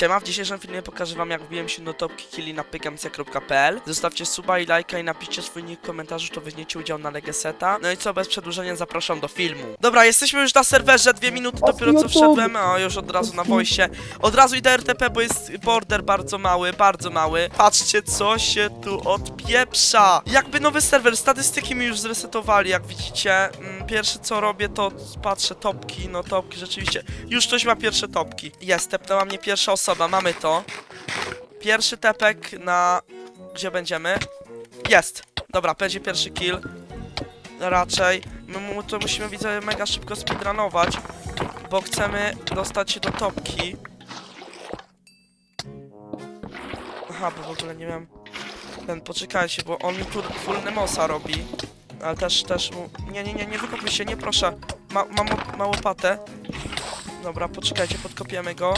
Siema, w dzisiejszym filmie pokażę wam jak wbiłem się do topki killi na pygamcja.pl Zostawcie suba i lajka i napiszcie swój nick w komentarzu, to weźmiecie udział na Legeseta No i co, bez przedłużenia zapraszam do filmu. Dobra, jesteśmy już na serwerze, dwie minuty dopiero co wszedłem O, już od razu na wojsie. Od razu idę RTP, bo jest border bardzo mały, bardzo mały. Patrzcie, co się tu odpieprza. Jakby nowy serwer, statystyki mi już zresetowali, jak widzicie. Mm, Pierwsze co robię, to patrzę topki, no topki rzeczywiście. Już ktoś ma pierwsze topki. Jest, tepnęła mnie pierwsza osoba, mamy to Pierwszy tepek na... Gdzie będziemy? Jest! Dobra, będzie pierwszy kill Raczej My mu to musimy, widzę, mega szybko speedrunować Bo chcemy dostać się do topki Aha, bo w ogóle nie wiem Ten, poczekajcie, bo on mi tu full Nemosa robi Ale też, też. Nie, nie, nie, nie wykopuj się, nie proszę Ma, mam ma, ma łopatę Dobra, poczekajcie, podkopiemy go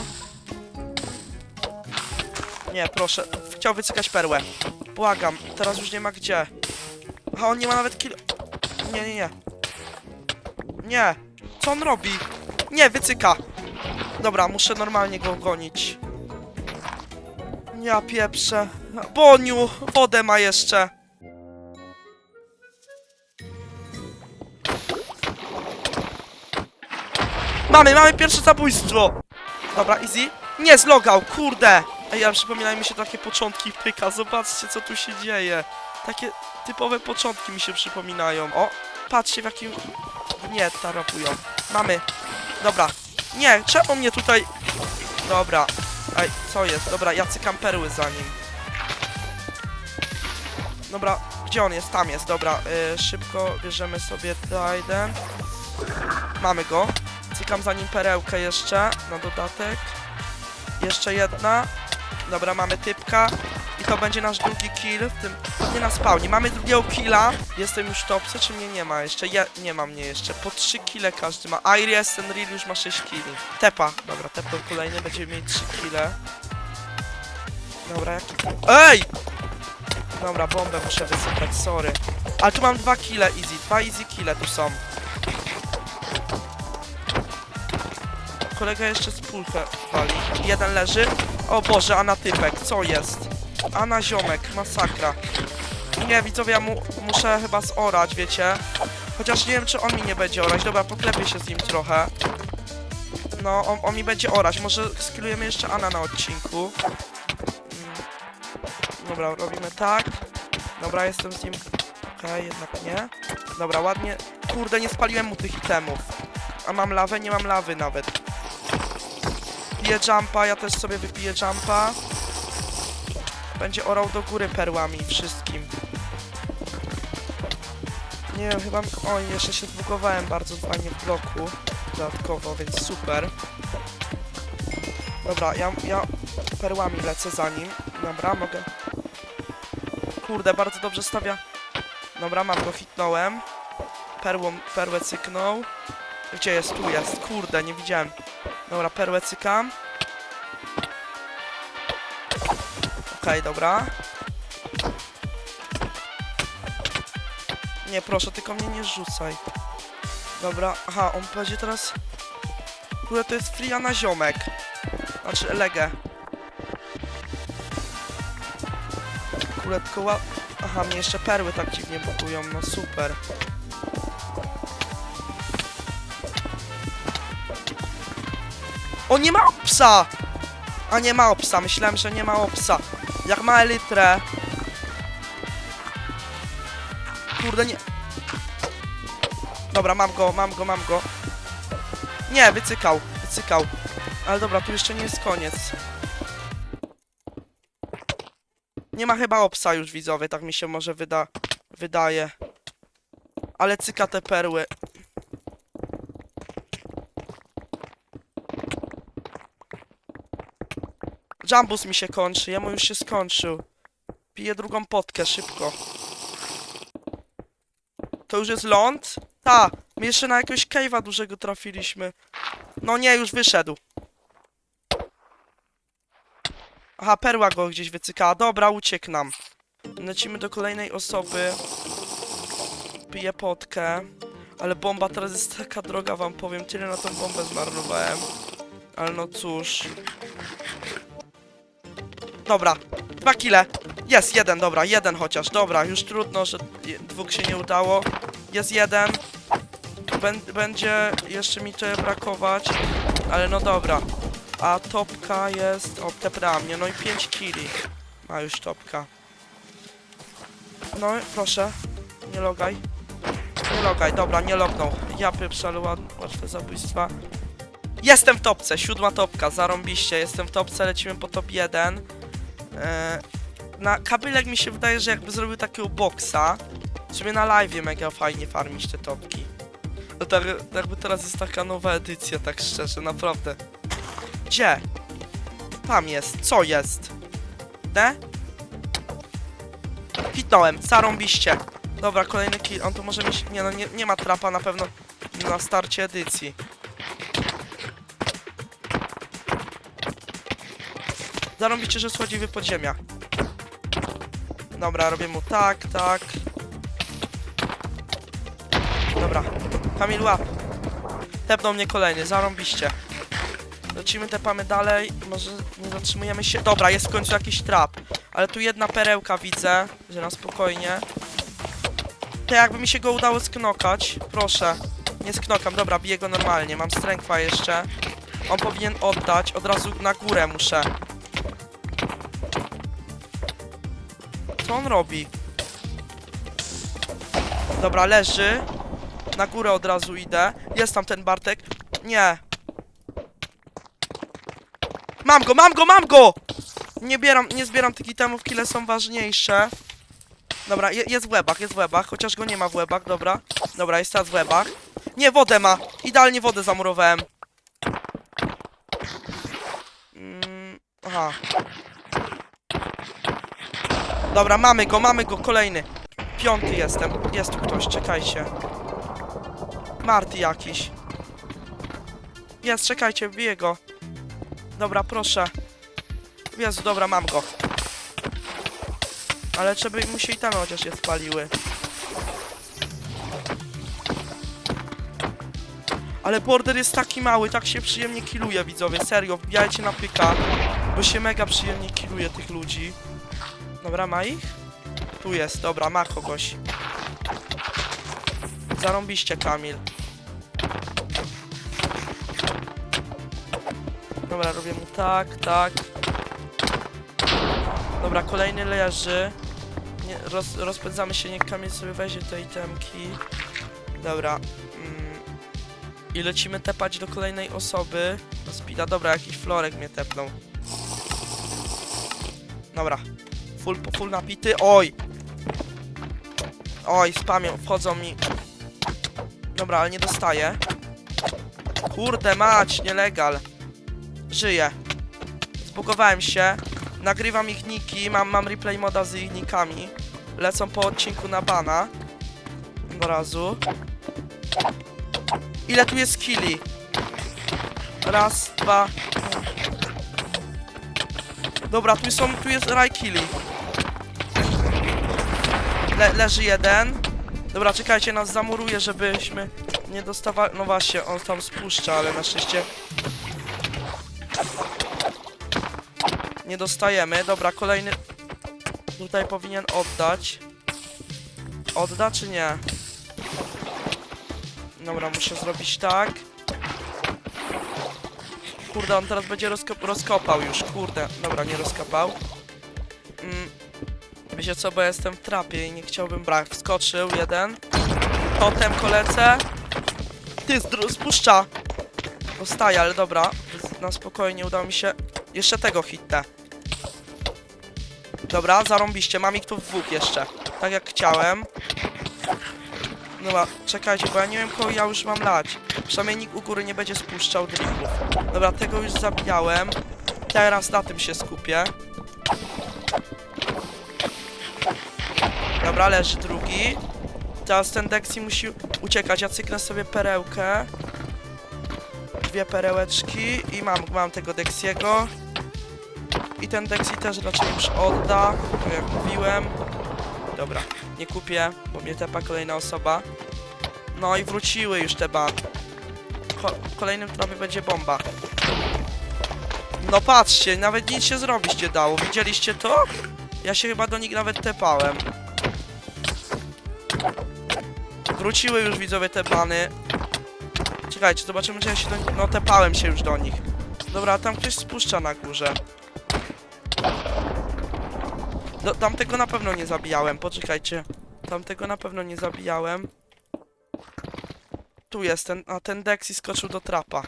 Nie, proszę, chciał wycykać perłę. Błagam, teraz już nie ma gdzie. Aha, on nie ma nawet kill... Nie, nie, nie. Nie, co on robi? Nie, wycyka. Dobra, muszę normalnie go gonić. Ja pieprzę. Boniu, wodę ma jeszcze. Mamy, mamy pierwsze zabójstwo. Dobra, easy. Nie, zlogał, kurde Ej, ale przypominają mi się takie początki pyka. Zobaczcie, co tu się dzieje. Takie typowe początki mi się przypominają. O, patrzcie w jakim... Nie, tarapują Mamy. Dobra. Nie, czemu mnie tutaj... Dobra. Ej, co jest? Dobra, ja cykam perły za nim. Dobra, gdzie on jest? Tam jest, dobra y, Szybko bierzemy sobie Trident. Mamy go. Cykam za nim perełkę jeszcze Na dodatek. Jeszcze jedna Dobra, mamy typka I to będzie nasz drugi kill w tym... Nie na spawnie. Mamy drugiego killa. Jestem już w topce, czy mnie nie ma jeszcze? Ja, nie ma mnie jeszcze. Po trzy kile każdy ma. Iris, ten Real już ma 6 killi. Tepa. Dobra, tepnął kolejny. Będziemy mieć 3 kile. Dobra, jaki... Ej! Dobra, bombę muszę wysypać, sorry. Ale tu mam dwa kile easy. Dwa easy kile tu są. Kolega jeszcze z pulchę wali. Jeden leży. O Boże, Ana typek, co jest? Ana ziomek, masakra. Nie, widzowie, ja mu, muszę chyba zorać, wiecie? Chociaż nie wiem, czy on mi nie będzie orać. Dobra, poklepię się z nim trochę. No, on, on mi będzie orać. Może skillujemy jeszcze Ana na odcinku. Mm. Dobra, robimy tak. Dobra, jestem z nim... Okej, jednak nie. Dobra, ładnie. Kurde, nie spaliłem mu tych itemów. A mam lawę? Nie mam lawy nawet. Piję jumpa, ja też sobie wypiję jumpa. Będzie orał do góry perłami wszystkim. Nie wiem, chyba... O, jeszcze się zbugowałem bardzo fajnie w bloku. Dodatkowo, więc super. Dobra, ja, ja perłami lecę za nim. Dobra, mogę... Kurde, bardzo dobrze stawia. Dobra, mam go, hitnąłem. Perłą, perłę cyknął. Gdzie jest? Tu jest. Kurde, nie widziałem. Dobra, perłę cykam. Okej, dobra. Nie, proszę, tylko mnie nie rzucaj. Dobra, aha, on będzie teraz... Kurde, to jest Fria na ziomek. Znaczy, Legę. Kurde, tylko ła... Aha, mnie jeszcze perły tak dziwnie bukują, no super. O, nie ma psa! A nie ma opsa, myślałem, że nie ma opsa. Jak ma elitrę. Kurde, nie. Dobra, mam go, mam go, mam go. Nie, wycykał, wycykał. Ale dobra, tu jeszcze nie jest koniec. Nie ma chyba opsa już widzowie, tak mi się może wyda wydaje. Ale cyka te perły. Jambus mi się kończy, jemu już się skończył. Piję drugą potkę, szybko. To już jest ląd? Ta, my jeszcze na jakiegoś cave'a dużego trafiliśmy. No nie, już wyszedł. Aha, perła go gdzieś wycykała. Dobra, uciekł nam. Lecimy do kolejnej osoby. Piję potkę. Ale bomba teraz jest taka droga, wam powiem. Tyle na tą bombę zmarnowałem. Ale no cóż. Dobra, dwa kile. Jest jeden, dobra, jeden chociaż. Dobra, już trudno, że dwóch się nie udało. Jest jeden. Bę będzie jeszcze mi to brakować, ale no dobra. A topka jest, o, tepra mnie, no i 5 kili. Ma już topka. No, proszę, nie logaj. Nie logaj, dobra, nie lognął. Ja pieprzę, łatwe zabójstwa. Jestem w topce, siódma topka, zarąbiście, jestem w topce, lecimy po top 1. Eee, na kabylek mi się wydaje, że jakby zrobił takiego boksa, sumie na live mega fajnie farmić te topki. No tak, jakby teraz jest taka nowa edycja, tak szczerze, naprawdę. Gdzie? Tam jest, co jest? D? Hitnąłem, zarąbiście. Dobra, kolejny kill, on tu może mieć, nie no, nie, nie ma trapa na pewno na starcie edycji. Zarąbiście, że schodzi wy podziemia. Dobra, robię mu tak, tak. Dobra, Kamil łap. Tepnął mnie kolejny, zarąbiście. Lecimy, tepamy dalej, może nie zatrzymujemy się. Dobra, jest w końcu jakiś trap. Ale tu jedna perełka widzę, że na spokojnie. To jakby mi się go udało sknokać, proszę. Nie sknokam, dobra, biję go normalnie, mam strength'a jeszcze. On powinien oddać, od razu na górę muszę. Co on robi? Dobra, leży. Na górę od razu idę. Jest tam ten Bartek. Nie. Mam go, mam go, mam go! Nie bieram, nie zbieram tych itemów, kile są ważniejsze. Dobra, je, jest w łebach, jest w łebach, chociaż go nie ma w łebach, dobra. Dobra, jest teraz w łebach. Nie, wodę ma! Idealnie wodę zamurowałem. Mm, aha. Dobra, mamy go, mamy go, kolejny. Piąty jestem. Jest tu ktoś, czekajcie. Marty jakiś. Jest, czekajcie, biję go. Dobra, proszę. Jezu, dobra, mam go. Ale żeby mu się itemy chociaż je spaliły. Ale border jest taki mały, tak się przyjemnie kiluje, widzowie. Serio, wbijajcie na pyka, bo się mega przyjemnie kiluje tych ludzi. Dobra, ma ich? Tu jest, dobra, ma kogoś. Zarąbiście, Kamil. Dobra, robię mu tak, tak. Dobra, kolejny leży. Nie, roz, rozpędzamy się, niech Kamil sobie weźmie te itemki. Dobra. Mm. I lecimy tepać do kolejnej osoby. Do. Dobra, jakiś florek mnie tepnął. Dobra. Full, full napity. Oj! Oj, spamią, wchodzą mi. Dobra, ale nie dostaję. Kurde mać, nielegal. Żyję. Zbugowałem się. Nagrywam ich niki, mam, mam replay moda z ich nikami. Lecą po odcinku na bana. Od razu. Ile tu jest killi? Raz, dwa. Dobra, tu są, tu jest raj killi. Le, leży jeden. Dobra, czekajcie, nas zamuruje, żebyśmy nie dostawali... No właśnie, on tam spuszcza, ale na szczęście... Nie dostajemy. Dobra, kolejny... Tutaj powinien oddać. Odda czy nie? Dobra, muszę zrobić tak. Kurde, on teraz będzie rozkop rozkopał już, kurde. Dobra, nie rozkopał. Mm. Wiecie co, bo jestem w trapie i nie chciałbym brać. Wskoczył jeden. Potem kolecę. Ty, spuszcza. Dostaje, ale dobra. Na spokojnie udało mi się. Jeszcze tego hitę. Dobra, zarąbiście. Mam ich tu dwóch jeszcze. Tak jak chciałem. Dobra, czekajcie, bo ja nie wiem kogo ja już mam lać. Przynajmniej nikt u góry nie będzie spuszczał dripów. Dobra, tego już zabijałem. Teraz na tym się skupię. Dobra, leży drugi. Teraz ten Dexy musi uciekać. Ja cyknę sobie perełkę. Dwie perełeczki i mam, mam tego Dexiego. I ten Dexy też raczej już odda, tak jak mówiłem. Dobra, nie kupię, bo mnie tepa kolejna osoba. No i wróciły już te ba. Ko kolejnym trapie będzie bomba. No patrzcie, nawet nic się zrobić nie dało. Widzieliście to? Ja się chyba do nich nawet tepałem. Wróciły już widzowie te bany. Czekajcie, zobaczymy czy ja się do nich... No tepałem się już do nich. Dobra, tam ktoś spuszcza na górze. Do, tamtego na pewno nie zabijałem, poczekajcie. Tamtego na pewno nie zabijałem. Tu jest ten, a ten Dexy skoczył do trapa.